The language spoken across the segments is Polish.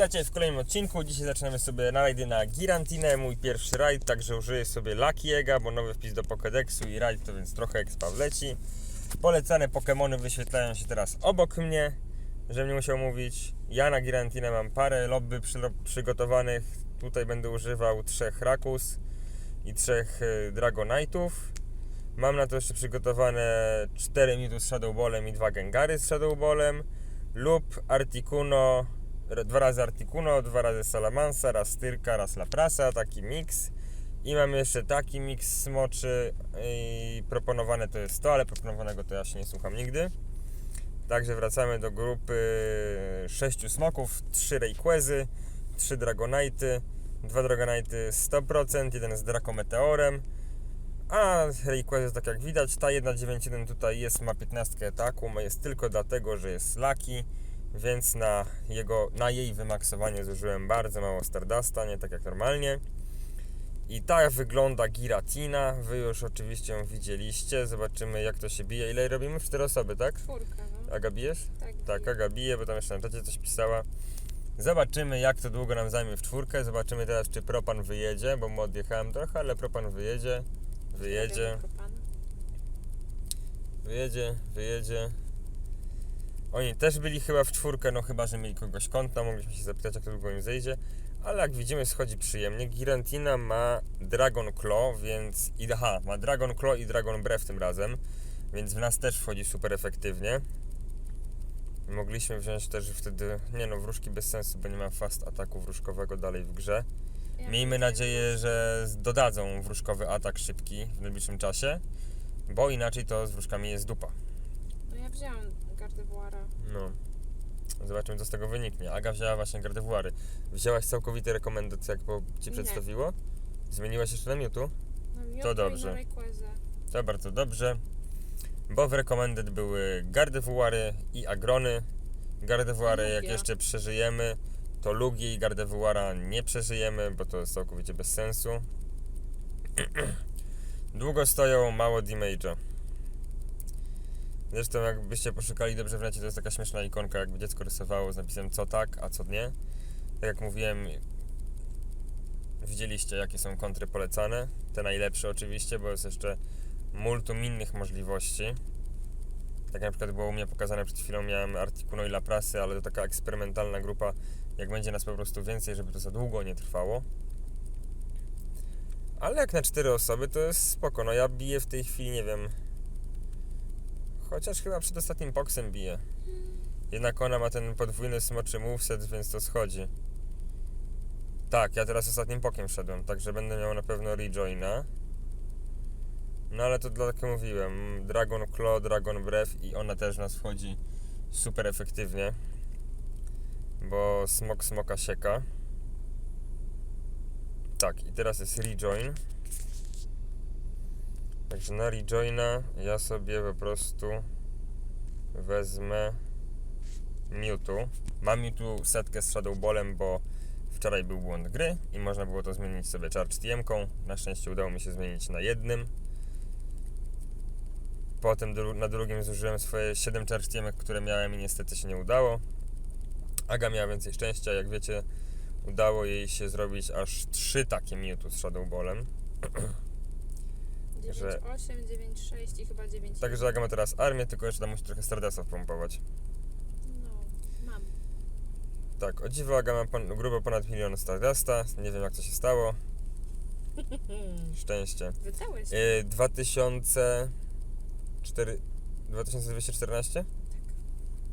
Witajcie w kolejnym odcinku. Dzisiaj zaczynamy sobie rajdy na Girantinę, mój pierwszy rajd, także użyję sobie Lucky'ego, bo nowy wpis do Pokédexu i rajd to więc trochę expa wleci. Polecane Pokémony wyświetlają się teraz obok mnie, żebym nie musiał mówić. Ja na Girantinę mam parę lobby przy, przygotowanych. Tutaj będę używał trzech Rakus i trzech y, Dragonite'ów. Mam na to jeszcze przygotowane 4 Mewtwo z Shadow Ballem i dwa Gengary z Shadow Ballem lub Articuno, dwa razy Articuno, dwa razy Salamansa, raz Tyrka, raz Laprasa, taki miks. I mam jeszcze taki miks smoczy i proponowane to jest to, ale proponowanego to ja się nie słucham nigdy. Także wracamy do grupy sześciu smoków, trzy Rayquazy, trzy Dragonite'y, dwa Dragonite'y 100%, jeden z Dracometeorem, a Rayquaza, tak jak widać, ta 1.9.1 tutaj jest, ma 15 ataku, jest tylko dlatego, że jest Lucky, więc na, jego, na jej wymaksowanie zużyłem bardzo mało Stardusta, nie tak jak normalnie. I tak wygląda Giratina, wy już oczywiście ją widzieliście, zobaczymy jak to się bije. Ile robimy? W 4 osoby, tak? Czwórka, no. Aga bijesz? Tak. Tak, Aga bije, bo tam jeszcze na czacie coś pisała. Zobaczymy jak to długo nam zajmie w czwórkę, zobaczymy teraz czy Propan wyjedzie, bo mu odjechałem trochę, ale Propan wyjedzie. Wyjedzie. Wyjedzie, wyjedzie. Oni też byli chyba w czwórkę, no chyba, że mieli kogoś konta, mogliśmy się zapytać, jak to długo im zejdzie. Ale jak widzimy, schodzi przyjemnie. Girantina ma Dragon Claw, więc... I, aha, ma Dragon Claw i Dragon Breath tym razem, więc w nas też wchodzi super efektywnie. Mogliśmy wziąć też wtedy... Nie no, wróżki bez sensu, bo nie ma fast ataku wróżkowego dalej w grze. Miejmy nadzieję, że dodadzą wróżkowy atak szybki w najbliższym czasie, bo inaczej to z wróżkami jest dupa. No ja wzięłam Gardevoira. No. Zobaczymy, co z tego wyniknie. Aga wzięła właśnie Gardevoiry. Wzięłaś całkowite rekomendacje, jak po ci Nie. przedstawiło? Zmieniłaś jeszcze na Mewtwo? No, To i dobrze. na Rayquaza. To bardzo dobrze, bo w recommended były Gardevoiry i Agrony. Gardevoiry, jak Lugia. jeszcze przeżyjemy, to Lugi i Gardevoira nie przeżyjemy, bo to jest całkowicie bez sensu. Długo stoją, mało damage'a. Zresztą jakbyście poszukali dobrze w necie, to jest taka śmieszna ikonka, jakby dziecko rysowało z napisem co tak, a co nie. Tak jak mówiłem, widzieliście jakie są kontry polecane. Te najlepsze oczywiście, bo jest jeszcze multum innych możliwości. Tak na przykład było u mnie pokazane przed chwilą, miałem Articuno i Laprasy, ale to taka eksperymentalna grupa, jak będzie nas po prostu więcej, żeby to za długo nie trwało. Ale jak na cztery osoby to jest spoko, no ja biję w tej chwili, nie wiem, chociaż chyba przed ostatnim poksem biję. Jednak ona ma ten podwójny smoczy moveset, więc to schodzi. Tak, ja teraz ostatnim pokiem szedłem, także będę miał na pewno rejoina. No ale to dla jak mówiłem, Dragon Claw, Dragon Breath i ona też nas wchodzi super efektywnie. Bo smok smoka sieka. Tak, i teraz jest rejoin. Także na rejoina ja sobie po prostu wezmę Mewtwo. Mam Mewtwo setkę z Shadow Ballem, bo wczoraj był błąd gry i można było to zmienić sobie Charge TM-ką. Na szczęście udało mi się zmienić na jednym. Potem dru- na drugim zużyłem swoje 7 Charge TM, które miałem i niestety się nie udało. Aga miała więcej szczęścia, jak wiecie, udało jej się zrobić aż 3 takie Mewtwo z Shadow Ballem. Że- 9,8, 9,6 i chyba 9. Także Aga ma teraz armię, tylko jeszcze tam musi trochę Stardustów pompować. No, mam. Tak, o dziwo Aga ma pon- grubo ponad milion Stardusta, nie wiem jak to się stało. Szczęście. Wydałeś. 2004... 2214?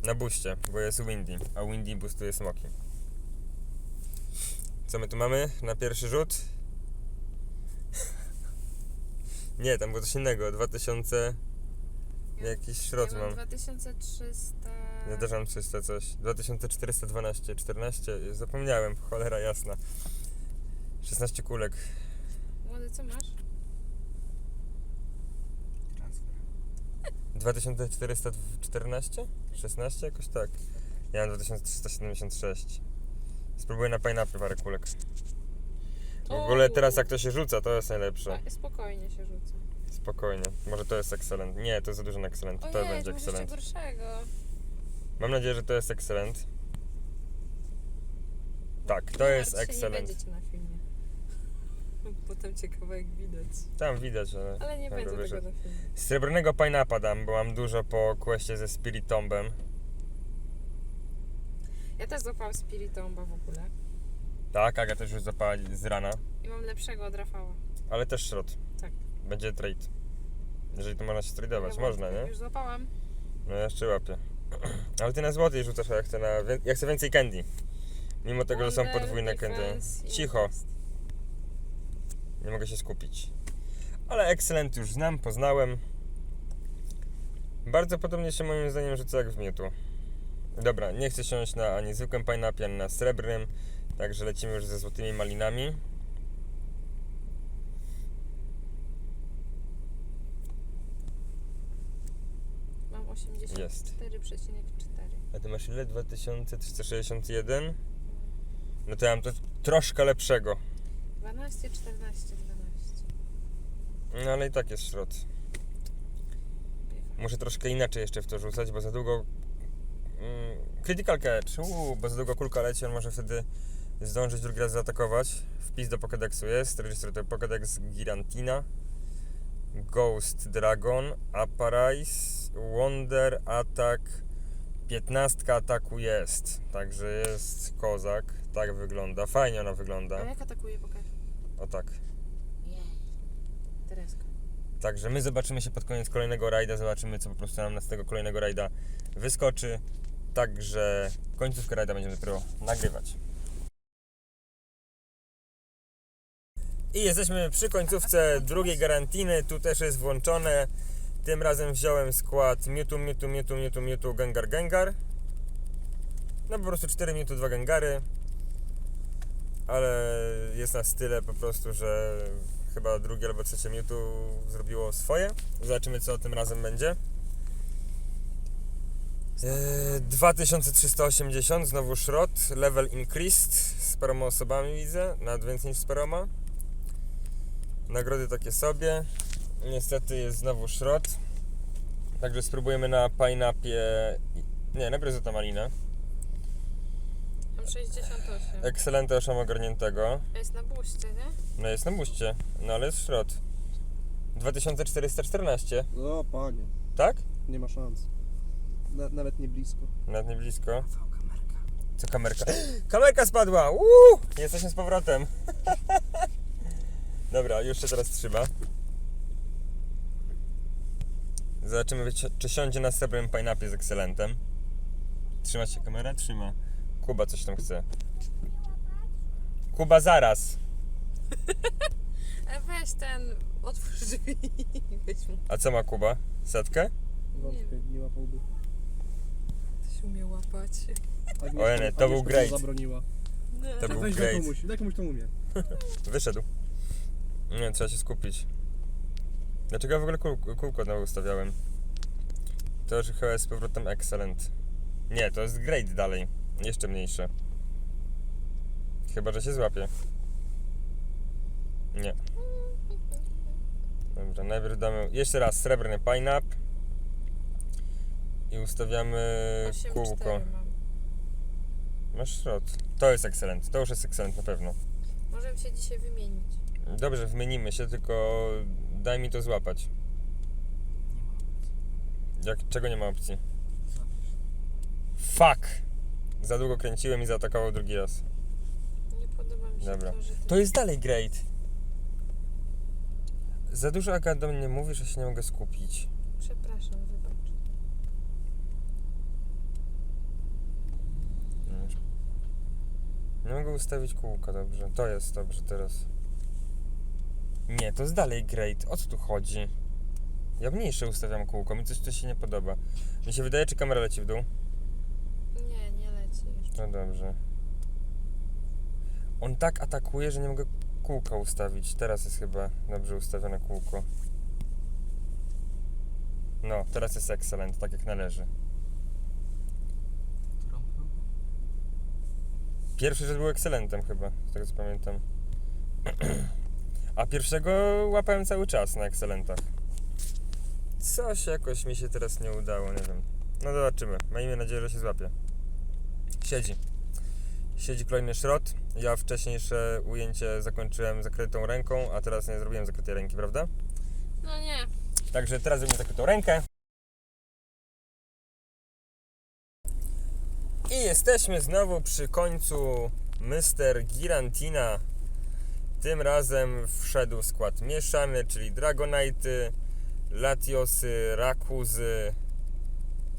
Na buście, bo jest Windy, a Windy boostuje smoki. Co my tu mamy na pierwszy rzut? Nie, tam było coś innego, 2000... Jakiś szrot ja mam. 2300. Ja też mam 300 coś. 2412, 14, zapomniałem, cholera jasna. 16 kulek. Młody, co masz? 2414? 16 jakoś tak. Ja mam 2376. Spróbuję na pineapple parę kulek. W ogóle teraz jak to się rzuca, to jest najlepsze. Tak, spokojnie się rzuca. Spokojnie. Może to jest excellent. Nie, to jest za dużo na excellent. To będzie jeszcze excellent. gorszego. Mam nadzieję, że to jest excellent. Tak, to Nie jest martw się, Nie excellent. będziecie na filmie. Potem cię kawałek widać. Tam widać, ale... Ale nie będzie wyszedł. tego na filmie. Srebrnego pineappa dam, bo mam dużo po questie ze Spirit Tombem. Ja też złapałam Spiritomba w ogóle. Tak, Aga też już zapała z rana, I mam lepszego od Rafała. ale też środ. Tak. Będzie trade. Jeżeli to można się tradeować, Ja można, nie? Już złapałam. No ja jeszcze łapię. Ale ty na złoty rzucasz, a ja chcę, na, ja chcę więcej candy. Mimo tego, że są Wonder, podwójne candy. Cicho, nie mogę się skupić. Ale Excellent już znam, poznałem. Bardzo podobnie się moim zdaniem rzuca jak w Mewtwo. Dobra, nie chcę siąść na ani zwykłym pineapie, ani na srebrnym. Także lecimy już ze złotymi malinami. Mam 84,4. Jest. A ty masz ile? 2361? No to ja mam to troszkę lepszego. 12, 14, 12. No ale i tak jest środ. Muszę troszkę inaczej jeszcze w to rzucać, bo za długo... Mm, critical catch, uuu, bo za długo kulka leci, on może wtedy zdążyć drugi raz zaatakować. Wpis do Pokédexu jest, register to Pokédex Girantina, Ghost Dragon, Apparize, Wonder, Attack, 15 ataku jest, także jest kozak, tak wygląda, fajnie ona A wygląda, jak atakuje pokaż? o tak. Jej. Tereska. Także my zobaczymy się pod koniec kolejnego rajda, zobaczymy co po prostu nam z tego kolejnego rajda wyskoczy. Także końcówkę rajda będziemy dopiero nagrywać. I jesteśmy przy końcówce drugiej garantiny. Tu też jest włączone. Tym razem wziąłem skład Mewtwo, Mewtwo, Mewtwo, Mewtwo, Mewtwo, Gengar, Gengar. No po prostu 4 Mewtwo, 2 Gengary. Ale jest nas tyle po prostu, że chyba drugie albo trzecie Mewtwo zrobiło swoje. Zobaczymy co tym razem będzie. Eee, 2380, znowu szrot, level increased, z paroma osobami widzę, nawet więcej niż z paroma. Nagrody takie sobie. Niestety jest znowu szrot. Także spróbujemy na pineapie. Nie, najpierw za malina. Mam 68. Excelente mam ogarniętego. A jest na buście, nie? No jest na buście, no ale jest szrot. 2414, O panie, tak? nie ma szans. Na, nawet nie blisko. Nawet nie blisko. Co kamerka? Kamerka spadła! Uuu! Jesteśmy z powrotem. Dobra, już się teraz trzyma. Zobaczymy, czy- siądzie na srebrnym pineapie z Excelentem. Trzyma się kamera? Trzyma. Kuba coś tam chce. Kuba, zaraz! E weź ten, otwórz drzwi i weź mu. A co ma Kuba? Setkę? Wątpię, nie łapałby. Ktoś umie łapać. Agnieszka- Ojej, to Agnieszka był great. zabroniła. To był Weź great. daj komuś, daj komuś to umie. Wyszedł. Nie, trzeba się skupić. Dlaczego ja w ogóle kół, kółko znowu ustawiałem? To już chyba jest z powrotem excellent. Nie, to jest great dalej. Jeszcze mniejsze. Chyba, że się złapie. Nie. Dobra, najpierw damy jeszcze raz srebrny pineapple. I ustawiamy 8, kółko. 4 mam. Masz środ. To jest excellent. To już jest excellent na pewno. Możemy się dzisiaj wymienić. Dobrze, wymienimy się, tylko daj mi to złapać. Jak, czego nie ma opcji? Fuck! Za długo kręciłem i zaatakował drugi raz. Nie podoba mi się Dobra. to, że ty... To jest dalej great. Za dużo Aga do mnie mówi, że się nie mogę skupić. Przepraszam, wybacz. Nie mogę ustawić kółka dobrze. To jest dobrze teraz. Nie, to jest dalej great. O co tu chodzi? Ja mniejsze ustawiam kółko, mi coś tu się nie podoba. Mi się wydaje, czy kamera leci w dół? Nie, nie leci już. No dobrze. On tak atakuje, że nie mogę kółka ustawić. Teraz jest chyba dobrze ustawione kółko. No, teraz jest excellent, tak jak należy. Pierwszy rzut był excelentem chyba, z tego co pamiętam. A pierwszego łapałem cały czas na excelentach. Coś jakoś mi się teraz nie udało, nie wiem. No zobaczymy. Miejmy nadzieję, że się złapie. Siedzi. Siedzi kolejny szrot. Ja wcześniejsze ujęcie zakończyłem zakrytą ręką, a teraz nie zrobiłem zakrytej ręki, prawda? No nie. Także teraz zrobimy zakrytą rękę. I jesteśmy znowu przy końcu Mr. Girantina. Tym razem wszedł skład mieszany, czyli Dragonite, Latiosy, Rakuzy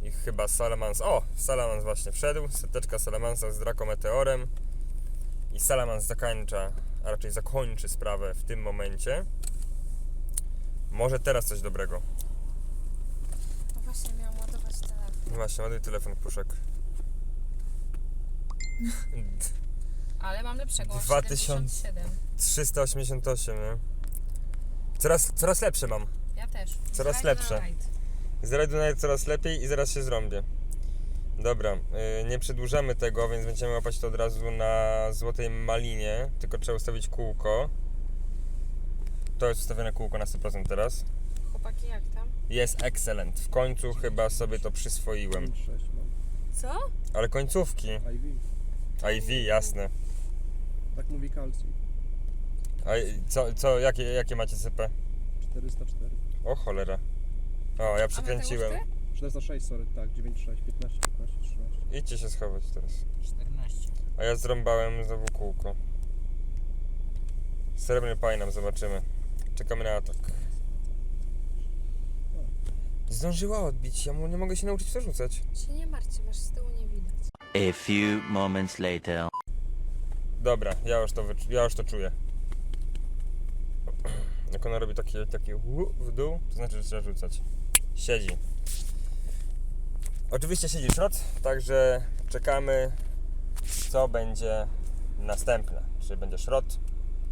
i chyba Salamans. O! Salamans właśnie wszedł. Seteczka Salamansa z Dracometeorem. I Salamans zakończa, a raczej zakończy sprawę w tym momencie. Może teraz coś dobrego. No właśnie miałam ładować telefon. Właśnie, ładuj telefon, puszek. Ale mam lepszego. 2000. 77. 388, nie? Coraz, coraz lepsze mam. Ja też. Coraz Ride lepsze. ride. Z rajdu na rajd coraz lepiej i zaraz się zrąbię. Dobra, yy, nie przedłużamy tego, więc będziemy łapać to od razu na złotej malinie, tylko trzeba ustawić kółko. To jest ustawione kółko na 100% teraz. Chłopaki, jak tam? Jest excellent. W końcu chyba sobie to przyswoiłem. 5-6 mam. Co? Ale końcówki. IV. IV, jasne. Tak mówi Calcium. A i co, co jakie, jakie macie sypę? 404. O cholera. O, ja przekręciłem. A Mateusz, 406, sorry, tak, 96, 15, 15, 13. Idźcie się schować teraz. 14. A ja zrąbałem znowu kółko. Srebrny paj nam zobaczymy. Czekamy na atak. Zdążyła odbić, ja mu nie mogę się nauczyć przerzucać. Się nie martwcie, masz z tyłu nie widać. A few moments later. Dobra, ja już to, ja już to czuję. Jak ona robi takie, takie w dół, to znaczy, że trzeba rzucać. Siedzi. Oczywiście siedzi szrot, także czekamy, co będzie następne. Czy będzie szrot,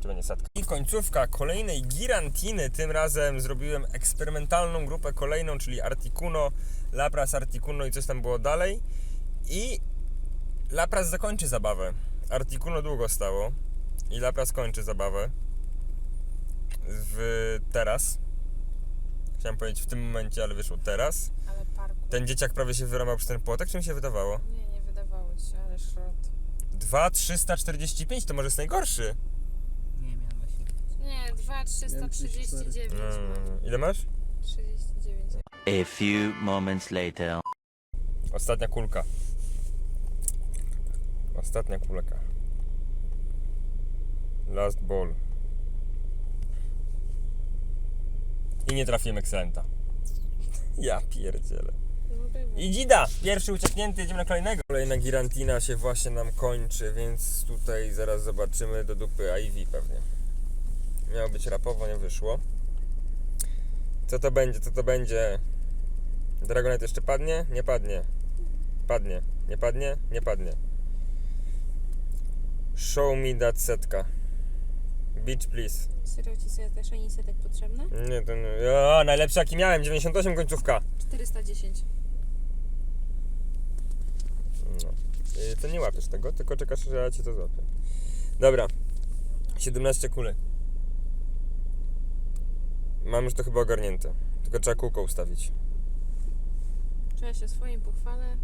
czy będzie sadka. I końcówka kolejnej Girantiny. Tym razem zrobiłem eksperymentalną grupę kolejną, czyli Articuno, Lapras, Articuno i coś tam było dalej. I Lapras zakończy zabawę. Articuno długo stało i Lapras kończy zabawę. W teraz. Chciałem powiedzieć w tym momencie, ale wyszło teraz. Ale parku. Ten dzieciak prawie się wyrąbał przez ten płotek, czy mi się wydawało? Nie, nie wydawało ci się, ale szrot. 2,345 to może jest najgorszy. Nie miałem właśnie. Nie, 2, 339 No, ile masz? 39. A few moments later. Ostatnia kulka. Ostatnia kulka. Last ball. I nie trafiłem Excelenta. Ja pierdzielę. I Dzida! Pierwszy ucieknięty, jedziemy na kolejnego. Kolejna Girantina się właśnie nam kończy, więc tutaj zaraz zobaczymy do dupy IV pewnie. Miało być rapowo, nie wyszło. Co to będzie, co to będzie? Dragonet jeszcze padnie? Nie padnie. Padnie. Nie padnie? Nie padnie. Show me that setka. Beach please. Serio ci sobie też ani setek potrzebne? Nie, to nie. O, najlepszy jaki miałem, 98 końcówka. 410. No. To nie łapiesz tego, tylko czekasz, że ja cię to złapię. Dobra. 17 kulek. Mam już to chyba ogarnięte. Tylko trzeba kółko ustawić. Czy ja się swoim pochwalę?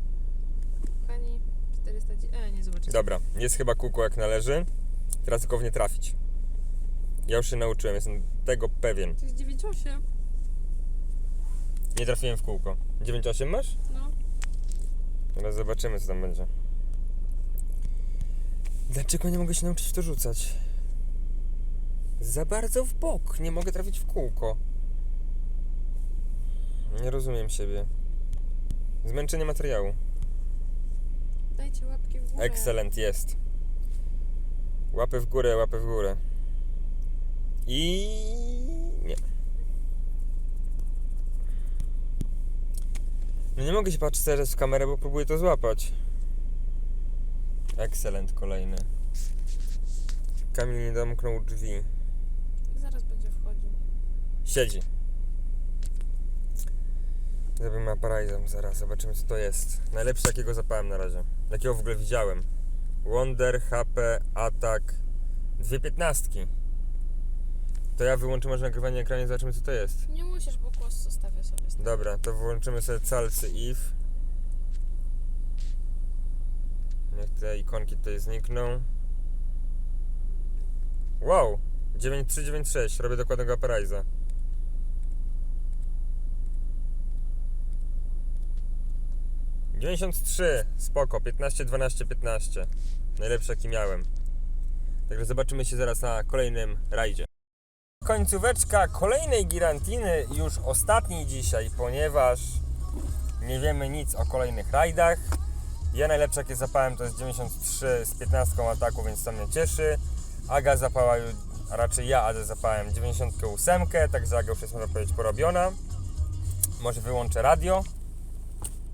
Kochani, 410. E, nie zobaczycie. Dobra, jest chyba kółko jak należy. Teraz tylko w nie trafić. Ja już się nauczyłem, jestem tego pewien. To jest 9,8. Nie trafiłem w kółko. 9,8 masz? No. Teraz zobaczymy, co tam będzie. Dlaczego nie mogę się nauczyć w to rzucać? Za bardzo w bok. Nie mogę trafić w kółko. Nie rozumiem siebie. Zmęczenie materiału. Dajcie łapki w górę. Excellent jest. Łapy w górę, łapy w górę. I nie. No nie mogę się patrzeć teraz w kamerę, bo próbuję to złapać. Excellent kolejny. Kamil nie domknął drzwi. Zaraz będzie wchodził. Siedzi. Zrobimy Aparizem zaraz, zobaczymy co to jest. Najlepszy jakiego zapałem na razie. Jakiego w ogóle widziałem. Wonder, HP, Atak, dwie piętnastki. To ja wyłączę może nagrywanie ekranie, zobaczymy co to jest. Nie musisz, bo głos zostawię sobie. z. Dobra, to wyłączymy sobie calcy if. Niech te ikonki tutaj znikną. Wow! 9396, robię dokładnego Aparajza. 93, spoko, 15, 12, 15. Najlepsze jaki miałem. Także zobaczymy się zaraz na kolejnym rajdzie. Końcóweczka kolejnej Girantiny, już ostatniej dzisiaj, ponieważ nie wiemy nic o kolejnych rajdach. Ja najlepsze jakie zapałem to jest 93 z 15 ataku, więc to mnie cieszy. Aga zapała, a raczej ja Aga zapałem 98, także Aga już jest moja odpowiedź porobiona. Może wyłączę radio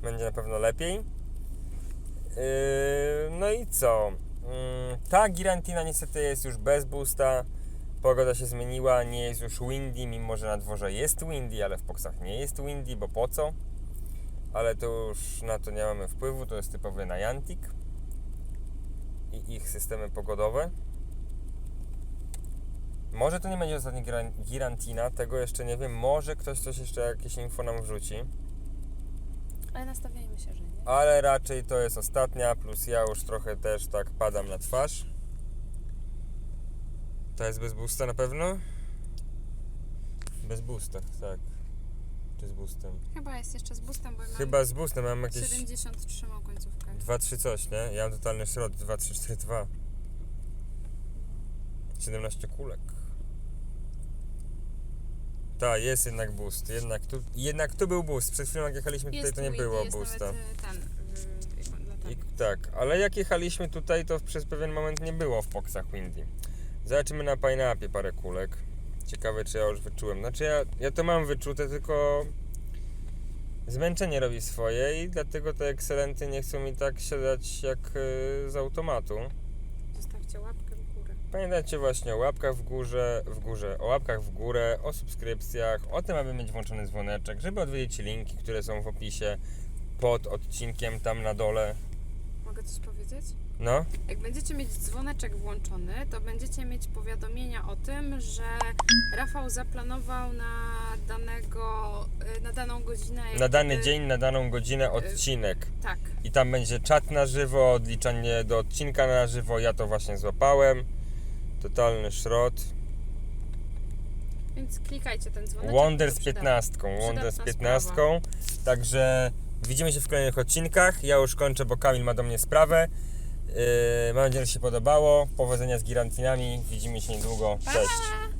będzie na pewno lepiej. Yy, no i co? Yy, ta Girantina niestety jest już bez boosta. Pogoda się zmieniła, nie jest już windy, mimo że na dworze jest windy, ale w boksach nie jest windy, bo po co? Ale to już na to nie mamy wpływu, to jest typowy Niantic i ich systemy pogodowe. Może to nie będzie ostatni Giran- Girantina, tego jeszcze nie wiem. Może ktoś coś jeszcze, jakieś info nam wrzuci. Ale nastawiajmy się, że nie. Ale raczej to jest ostatnia, plus ja już trochę też tak padam na twarz. To jest bez boosta na pewno? Bez boosta, tak. Czy z boostem? Chyba jest jeszcze z boostem, bo ja Chyba z boostem, mam jakieś 73 mam końcówkę. 2-3 coś, nie? Ja mam totalny środ 2-3-4-2. 17 kulek. Tak, jest jednak boost. Jednak tu, jednak tu był boost. Przed chwilą jak jechaliśmy tutaj Jest to nie było jest boosta. Nawet, ten, y, I, latarka. tak, ale jak jechaliśmy tutaj, to przez pewien moment nie było w boksach Windy. Zobaczymy na pineapie parę kulek. Ciekawe, czy ja już wyczułem. Znaczy, ja, ja to mam wyczute, tylko zmęczenie robi swoje i dlatego te ekscelenty nie chcą mi tak siadać jak yy, z automatu. Zostawcie łapkę. Pamiętajcie właśnie o łapkach w górze, w górze, o łapkach w górę, o subskrypcjach, o tym, aby mieć włączony dzwoneczek, żeby odwiedzić linki, które są w opisie pod odcinkiem tam na dole. Mogę coś powiedzieć? No. Jak będziecie mieć dzwoneczek włączony, to będziecie mieć powiadomienia o tym, że Rafał zaplanował na danego, y, na daną godzinę. na dany dzień, na daną godzinę odcinek. Tak. I tam będzie czat na żywo, odliczanie do odcinka na żywo. Ja to właśnie złapałem. Totalny szrot. Więc klikajcie ten dzwoneczek. Wonder z przyda- 15. Wonder z przydatna 15. Także widzimy się w kolejnych odcinkach. Ja już kończę, bo Kamil ma do mnie sprawę. Yy, mam nadzieję, że się podobało. Powodzenia z girantinami. Widzimy się niedługo. Cześć. Pa!